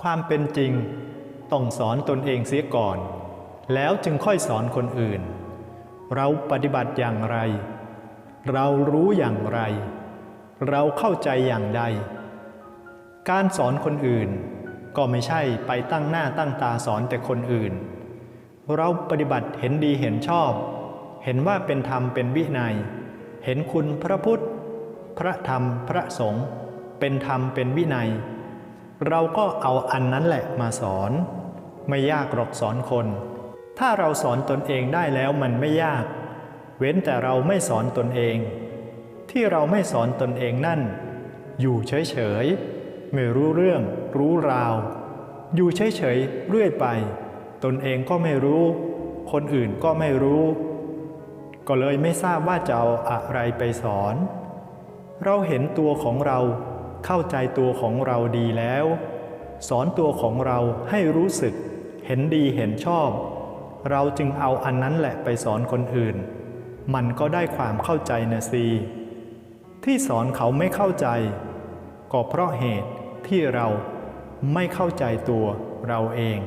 ความเป็นจริงต้องสอนตนเองเสียก่อน แล้วจึงค่อยสอนคนอื่น เราปฏิบัติอย่างไร เรารู้อย่างไร เราเข้าใจอย่างใด การสอนคนอื่นก็ไม่ใช่ไปตั้งหน้าตั้งตาสอนแต่คนอื่น เราปฏิบัติเห็นดีเห็นชอบ เห็นว่าเป็นธรรมเป็นวินัย เห็นคุณพระพุทธ พระธรรมพระสงฆ์เป็นธรรมเป็นวินัย เราก็เอาอันนั้นแหละมาสอน ไม่ยากหรอกสอนคน ถ้าเราสอนตนเองได้แล้วมันไม่ยาก เว้นแต่เราไม่สอนตนเอง ที่เราไม่สอนตนเองนั่น อยู่เฉยๆไม่รู้เรื่องรู้ราว อยู่เฉยๆเรื่อยไป ตนเองก็ไม่รู้ คนอื่นก็ไม่รู้ ก็เลยไม่ทราบว่าจะเอาอะไรไปสอน เราเห็นตัวของเรา เข้าใจตัวของเราดีแล้ว สอนตัวของเราให้รู้สึก เห็นดีเห็นชอบ เราจึงเอาอันนั้นแหละไปสอนคนอื่น มันก็ได้ความเข้าใจนะซีที่สอนเขาไม่เข้าใจ ก็เพราะเหตุที่เราไม่เข้าใจตัวเราเอง